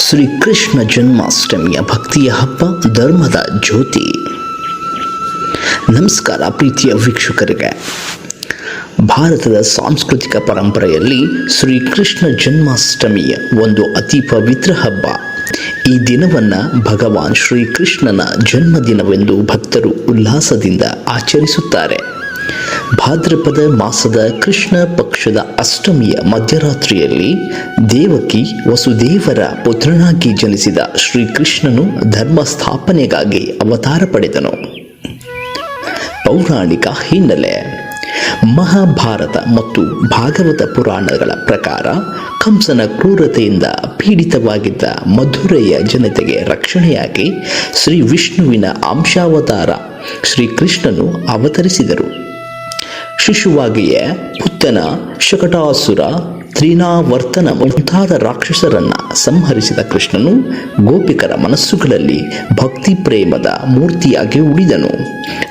ಶ್ರೀಕೃಷ್ಣ ಜನ್ಮಾಷ್ಟಮಿಯ ಭಕ್ತಿಯ ಹಬ್ಬ ಧರ್ಮದ ಜ್ಯೋತಿ. ನಮಸ್ಕಾರ ಪ್ರೀತಿಯ ವೀಕ್ಷಕರಿಗೆ. ಭಾರತದ ಸಾಂಸ್ಕೃತಿಕ ಪರಂಪರೆಯಲ್ಲಿ ಶ್ರೀಕೃಷ್ಣ ಜನ್ಮಾಷ್ಟಮಿಯ ಒಂದು ಅತಿ ಪವಿತ್ರ ಹಬ್ಬ. ಈ ದಿನವನ್ನು ಭಗವಾನ್ ಶ್ರೀಕೃಷ್ಣನ ಜನ್ಮದಿನವೆಂದು ಭಕ್ತರು ಉಲ್ಲಾಸದಿಂದ ಆಚರಿಸುತ್ತಾರೆ. ಭಾದ್ರಪದ ಮಾಸದ ಕೃಷ್ಣ ಪಕ್ಷದ ಅಷ್ಟಮಿಯ ಮಧ್ಯರಾತ್ರಿಯಲ್ಲಿ ದೇವಕಿ ವಸುದೇವರ ಪುತ್ರನಾಗಿ ಜನಿಸಿದ ಶ್ರೀಕೃಷ್ಣನು ಧರ್ಮ ಸ್ಥಾಪನೆಗಾಗಿ ಅವತಾರ ಪಡೆದನು. ಪೌರಾಣಿಕ ಹಿನ್ನೆಲೆ. ಮಹಾಭಾರತ ಮತ್ತು ಭಾಗವತ ಪುರಾಣಗಳ ಪ್ರಕಾರ ಕಂಸನ ಕ್ರೂರತೆಯಿಂದ ಪೀಡಿತವಾಗಿದ್ದ ಮಧುರೆಯ ಜನತೆಗೆ ರಕ್ಷಣೆಯಾಗಿ ಶ್ರೀ ವಿಷ್ಣುವಿನ ಅಂಶಾವತಾರ ಶ್ರೀಕೃಷ್ಣನು ಅವತರಿಸಿದರು. ಶಿಶುವಾಗಿಯೇ ಪುತ್ತನ ಶಕಟಾಸುರ ತ್ರಿನಾವರ್ತನ ಮುಂತಾದ ರಾಕ್ಷಸರನ್ನ ಸಂಹರಿಸಿದ ಕೃಷ್ಣನು ಗೋಪಿಕರ ಮನಸ್ಸುಗಳಲ್ಲಿ ಭಕ್ತಿ ಪ್ರೇಮದ ಮೂರ್ತಿಯಾಗಿ ಉಳಿದನು.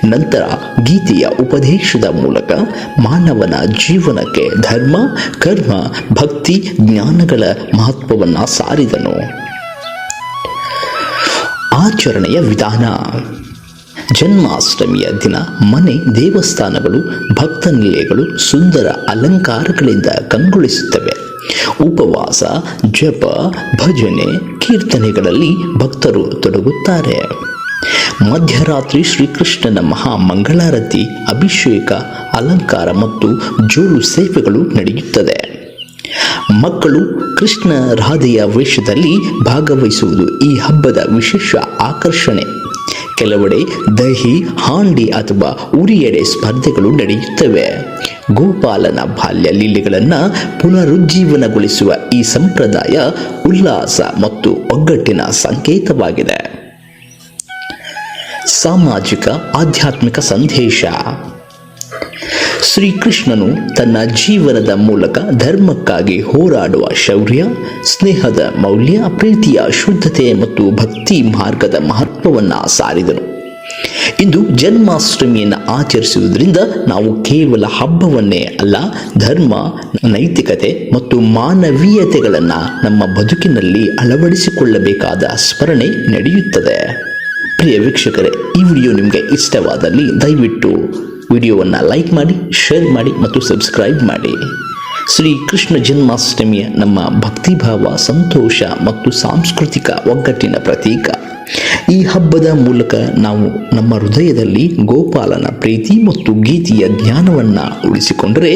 ನಂತರ ಗೀತೆಯ ಉಪದೇಶದ ಮೂಲಕ ಮಾನವನ ಜೀವನಕ್ಕೆ ಧರ್ಮ, ಕರ್ಮ, ಭಕ್ತಿ, ಜ್ಞಾನಗಳ ಮಹತ್ವವನ್ನು ಸಾರಿದನು. ಆಚರಣೆಯ ವಿಧಾನ. ಜನ್ಮಾಷ್ಟಮಿಯ ದಿನ ಮನೆ, ದೇವಸ್ಥಾನಗಳು ಭಕ್ತ ನಿಲಯಗಳು ಸುಂದರ ಅಲಂಕಾರಗಳಿಂದ ಕಂಗೊಳಿಸುತ್ತವೆ. ಉಪವಾಸ, ಜಪ, ಭಜನೆ, ಕೀರ್ತನೆಗಳಲ್ಲಿ ಭಕ್ತರು ತೊಡಗುತ್ತಾರೆ. ಮಧ್ಯರಾತ್ರಿ ಶ್ರೀಕೃಷ್ಣನ ಮಹಾ ಮಂಗಳಾರತಿ ಅಭಿಷೇಕ, ಅಲಂಕಾರ ಮತ್ತು ಜೋರು ಸೇವೆಗಳು ನಡೆಯುತ್ತದೆ. ಮಕ್ಕಳು ಕೃಷ್ಣ ರಾಧೆಯ ವೇಷದಲ್ಲಿ ಭಾಗವಹಿಸುವುದು ಈ ಹಬ್ಬದ ವಿಶೇಷ ಆಕರ್ಷಣೆ. ಕೆಲವೆಡೆ ದಹಿ, ಹಾಂಡಿ ಅಥವಾ ಉರಿಯೆಡೆ ಸ್ಪರ್ಧೆಗಳು ನಡೆಯುತ್ತವೆ. ಗೋಪಾಲನ ಬಾಲ್ಯ ಲೀಲೆಗಳನ್ನು ಪುನರುಜ್ಜೀವನಗೊಳಿಸುವ ಈ ಸಂಪ್ರದಾಯ ಉಲ್ಲಾಸ ಮತ್ತು ಒಗ್ಗಟ್ಟಿನ ಸಂಕೇತವಾಗಿದೆ. ಸಾಮಾಜಿಕ ಆಧ್ಯಾತ್ಮಿಕ ಸಂದೇಶ. ಶ್ರೀಕೃಷ್ಣನು ತನ್ನ ಜೀವನದ ಮೂಲಕ ಧರ್ಮಕ್ಕಾಗಿ ಹೋರಾಡುವ ಶೌರ್ಯ, ಸ್ನೇಹದ ಮೌಲ್ಯ, ಪ್ರೀತಿಯ ಶುದ್ಧತೆ ಮತ್ತು ಭಕ್ತಿ ಮಾರ್ಗದ ಮಹತ್ವವನ್ನು ಸಾರಿದನು. ಇಂದು ಜನ್ಮಾಷ್ಟಮಿಯನ್ನು ಆಚರಿಸುವುದರಿಂದ ನಾವು ಕೇವಲ ಹಬ್ಬವನ್ನೇ ಅಲ್ಲ, ಧರ್ಮ, ನೈತಿಕತೆ ಮತ್ತು ಮಾನವೀಯತೆಗಳನ್ನು ನಮ್ಮ ಬದುಕಿನಲ್ಲಿ ಅಳವಡಿಸಿಕೊಳ್ಳಬೇಕಾದ ಸ್ಮರಣೆ ನಡೆಯುತ್ತದೆ. ಪ್ರಿಯ ವೀಕ್ಷಕರೇ, ಈ ವಿಡಿಯೋ ನಿಮಗೆ ಇಷ್ಟವಾದಲ್ಲಿ ದಯವಿಟ್ಟು ವಿಡಿಯೋವನ್ನು ಲೈಕ್ ಮಾಡಿ ಶೇರ್ ಮಾಡಿ ಮತ್ತು ಸಬ್ಸ್ಕ್ರೈಬ್ ಮಾಡಿ. ಶ್ರೀ ಕೃಷ್ಣ ಜನ್ಮಾಷ್ಟಮಿಯ ನಮ್ಮ ಭಕ್ತಿಭಾವ, ಸಂತೋಷ ಮತ್ತು ಸಾಂಸ್ಕೃತಿಕ ಒಗ್ಗಟ್ಟಿನ ಪ್ರತೀಕ. ಈ ಹಬ್ಬದ ಮೂಲಕ ನಾವು ನಮ್ಮ ಹೃದಯದಲ್ಲಿ ಗೋಪಾಲನ ಪ್ರೀತಿ ಮತ್ತು ಗೀತೆಯ ಜ್ಞಾನವನ್ನು ಉಳಿಸಿಕೊಂಡರೆ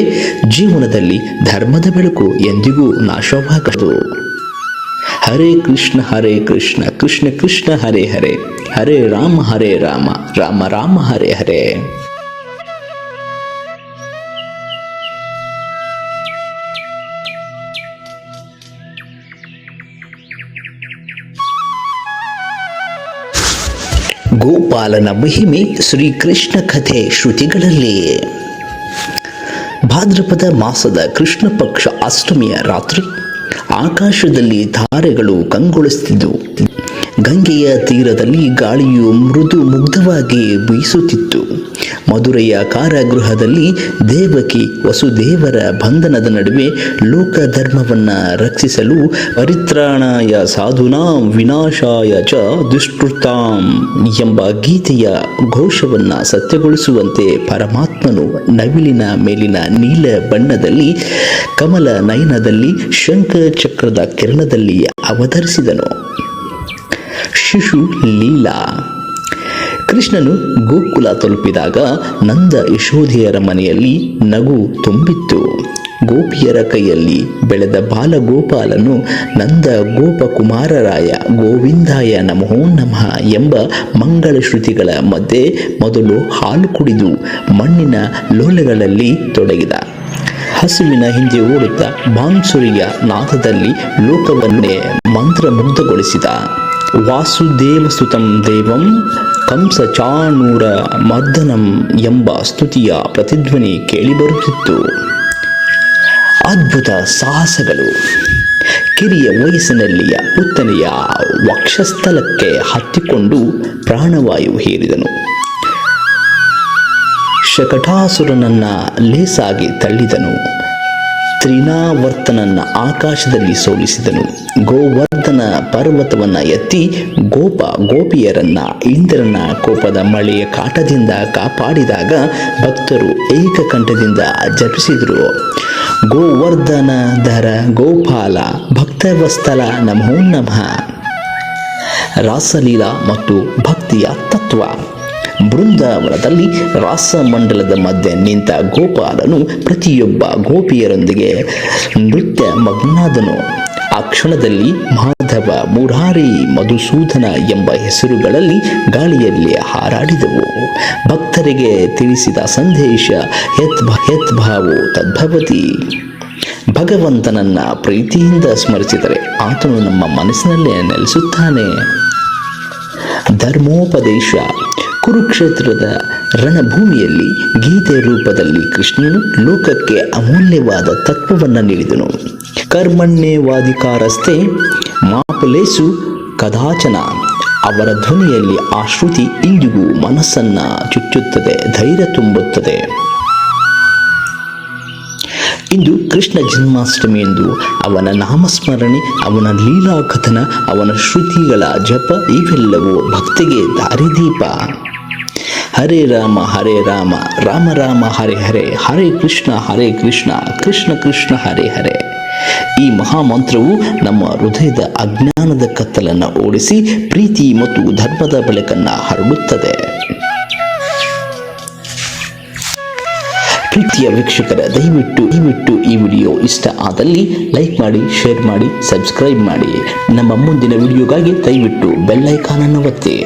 ಜೀವನದಲ್ಲಿ ಧರ್ಮದ ಬೆಳಕು ಎಂದಿಗೂ ನಾಶವಾಗದು. ಹರೇ ಕೃಷ್ಣ ಹರೇ ಕೃಷ್ಣ ಕೃಷ್ಣ ಕೃಷ್ಣ ಹರೇ ಹರೇ. ಹರೇ ರಾಮ ಹರೇ ರಾಮ ರಾಮ ರಾಮ ಹರೇ ಹರೇ. ಗೋಪಾಲನ ಮಹಿಮೆ ಶ್ರೀಕೃಷ್ಣ ಕಥೆ ಶ್ರುತಿಗಳಲ್ಲಿ. ಭಾದ್ರಪದ ಮಾಸದ ಕೃಷ್ಣ ಪಕ್ಷ ಅಷ್ಟಮಿಯ ರಾತ್ರಿ ಆಕಾಶದಲ್ಲಿ ತಾರೆಗಳು ಕಂಗೊಳಿಸುತ್ತಿದ್ದವು ಗಂಗೆಯ ತೀರದಲ್ಲಿ ಗಾಳಿಯು ಮೃದು ಮುಗ್ಧವಾಗಿ ಬೀಸುತ್ತಿತ್ತು. ಮಧುರೆಯ ಕಾರಾಗೃಹದಲ್ಲಿ ದೇವಕಿ ವಸುದೇವರ ಬಂಧನದ ನಡುವೆ ಲೋಕ ಧರ್ಮವನ್ನು ರಕ್ಷಿಸಲು ಪರಿತ್ರಾಣಾಯ ಸಾಧುನಾಂ ವಿನಾಶಾಯ ಚ ದುಷ್ಕೃತಾಂ ಎಂಬ ಗೀತೆಯ ಘೋಷವನ್ನು ಸತ್ಯಗೊಳಿಸುವಂತೆ ಪರಮಾತ್ಮನು ನವಿಲಿನ ಮೇಲಿನ ನೀಲ ಬಣ್ಣದಲ್ಲಿ ಕಮಲ ನಯನದಲ್ಲಿ ಶಂಖ ಚಕ್ರದ ಕಿರಣದಲ್ಲಿ ಅವತರಿಸಿದನು. ಶಿಶು ಲೀಲಾ. ಕೃಷ್ಣನು ಗೋಕುಲ ತಲುಪಿದಾಗ ನಂದ ಯಶೋಧೆಯರ ಮನೆಯಲ್ಲಿ ನಗು ತುಂಬಿತ್ತು. ಗೋಪಿಯರ ಕೈಯಲ್ಲಿ ಬೆಳೆದ ಬಾಲಗೋಪಾಲನು ನಂದ ಗೋಪಕುಮಾರರಾಯ ಗೋವಿಂದಾಯ ನಮೋ ನಮಃ ಎಂಬ ಮಂಗಳ ಶ್ರುತಿಗಳ ಮಧ್ಯೆ ಮೊದಲು ಹಾಲು ಕುಡಿದು ಮಣ್ಣಿನ ಲೋಲೆಗಳಲ್ಲಿ ತೊಡಗಿದ. ಹಸುವಿನ ಹಿಂದೆ ಓಡುತ್ತಾ ಬಾನ್ಸುರಿಯ ನಾಥದಲ್ಲಿ ಲೋಕವನ್ನೇ ಮಂತ್ರಮುಗ್ಧಗೊಳಿಸಿದ. ವಾಸುದೇವಸುತಂ ದೇವಂ ಕಂಸ ಚಾಣೂರ ಮರ್ದನಂ ಎಂಬ ಸ್ತುತಿಯ ಪ್ರತಿಧ್ವನಿ ಕೇಳಿಬರುತ್ತಿತ್ತು. ಅದ್ಭುತ ಸಾಹಸಗಳು. ಕಿರಿಯ ವಯಸ್ಸಿನಲ್ಲಿಯ ಪುತ್ತನೆಯ ವಕ್ಷಸ್ಥಲಕ್ಕೆ ಹತ್ತಿಕೊಂಡು ಪ್ರಾಣವಾಯು ಹೇರಿದನು. ಶಕಟಾಸುರನನ್ನ ಲೇಸಾಗಿ ತಳ್ಳಿದನು. ತ್ರಿನಾವರ್ತನನ್ನ ಆಕಾಶದಲ್ಲಿ ಸೋಲಿಸಿದನು. ಗೋವರ್ಧನ ಪರ್ವತವನ್ನ ಎತ್ತಿ ಗೋಪ ಗೋಪಿಯರನ್ನ ಇಂದ್ರನ ಕೋಪದ ಮಳೆಯ ಕಾಟದಿಂದ ಕಾಪಾಡಿದಾಗ ಭಕ್ತರು ಏಕಕಂಠದಿಂದ ಜಪಿಸಿದರು. ಗೋವರ್ಧನ ಧರ ಗೋಪಾಲ ಭಕ್ತವಸ್ಥಲ ನಮೋ ನಮಃ. ರಾಸಲೀಲಾ ಮತ್ತು ಭಕ್ತಿಯ ತತ್ವ. ಬೃಂದಾವನದಲ್ಲಿ ರಾಸಮಂಡಲದ ಮಧ್ಯೆ ನಿಂತ ಗೋಪಾಲನು ಪ್ರತಿಯೊಬ್ಬ ಗೋಪಿಯರೊಂದಿಗೆ ನೃತ್ಯ ಮಗ್ನಾದನು. ಆ ಕ್ಷಣದಲ್ಲಿ ಮಾಧವ ಮುರಾರಿ ಮಧುಸೂದನ ಎಂಬ ಹೆಸರುಗಳಲ್ಲಿ ಗಾಳಿಯಲ್ಲಿ ಹಾರಾಡಿದವು. ಭಕ್ತರಿಗೆ ತಿಳಿಸಿದ ಸಂದೇಶ, ಯತ್ ಯತ್ ಭಾವೋ ತದ್ಭವತಿ ಭಗವಂತನನ್ನ ಪ್ರೀತಿಯಿಂದ ಸ್ಮರಿಸಿದರೆ ಆತನು ನಮ್ಮ ಮನಸ್ಸಿನಲ್ಲೇ ನೆಲೆಸುತ್ತಾನೆ. ಧರ್ಮೋಪದೇಶ ಕುರುಕ್ಷೇತ್ರದ ರಣಭೂಮಿಯಲ್ಲಿ ಗೀತೆ ರೂಪದಲ್ಲಿ ಕೃಷ್ಣನು ಲೋಕಕ್ಕೆ ಅಮೂಲ್ಯವಾದ ತತ್ವವನ್ನು ನೀಡಿದನು. ಕರ್ಮಣ್ಯವಾದಿಕಾರಸ್ಥೆ ಮಾಪಲೇಸು ಕದಾಚನ, ಅವರ ಧ್ವನಿಯಲ್ಲಿ ಆ ಶ್ರುತಿ ಇಂದಿಗೂ ಮನಸ್ಸನ್ನ ಚುಚ್ಚುತ್ತದೆ, ಧೈರ್ಯ ತುಂಬುತ್ತದೆ. ಇಂದು ಕೃಷ್ಣ ಜನ್ಮಾಷ್ಟಮಿ ಎಂದು ಅವನ ನಾಮಸ್ಮರಣೆ, ಅವನ ಲೀಲಾಕಥನ, ಅವನ ಶ್ರುತಿಗಳ ಜಪ ಇವೆಲ್ಲವೂ ಭಕ್ತಿಗೆ ದಾರಿದೀಪ. ಹರೇ ರಾಮ ಹರೇ ರಾಮ ರಾಮ ರಾಮ, ಹರೇ ಹರೇ ಹರೇ ಕೃಷ್ಣ ಹರೇ ಕೃಷ್ಣ ಕೃಷ್ಣ ಕೃಷ್ಣ, ಹರೇ ಹರೇ. ಈ ಮಹಾಮಂತ್ರವು ನಮ್ಮ ಹೃದಯದ ಅಜ್ಞಾನದ ಕತ್ತಲನ್ನು ಓಡಿಸಿ ಪ್ರೀತಿ ಮತ್ತು ಧರ್ಮದ ಬೆಳಕನ್ನು ಹರಡುತ್ತದೆ. ಪ್ರೀತಿಯ ವೀಕ್ಷಕರ, ದಯವಿಟ್ಟು ದಯವಿಟ್ಟು ಈ ವಿಡಿಯೋ ಇಷ್ಟ ಆದಲ್ಲಿ ಲೈಕ್ ಮಾಡಿ, ಶೇರ್ ಮಾಡಿ, ಸಬ್ಸ್ಕ್ರೈಬ್ ಮಾಡಿ. ನಮ್ಮ ಮುಂದಿನ ವಿಡಿಯೋಗಾಗಿ ದಯವಿಟ್ಟು ಬೆಲ್ಲೈಕಾನನ್ನು ಒತ್ತಿ.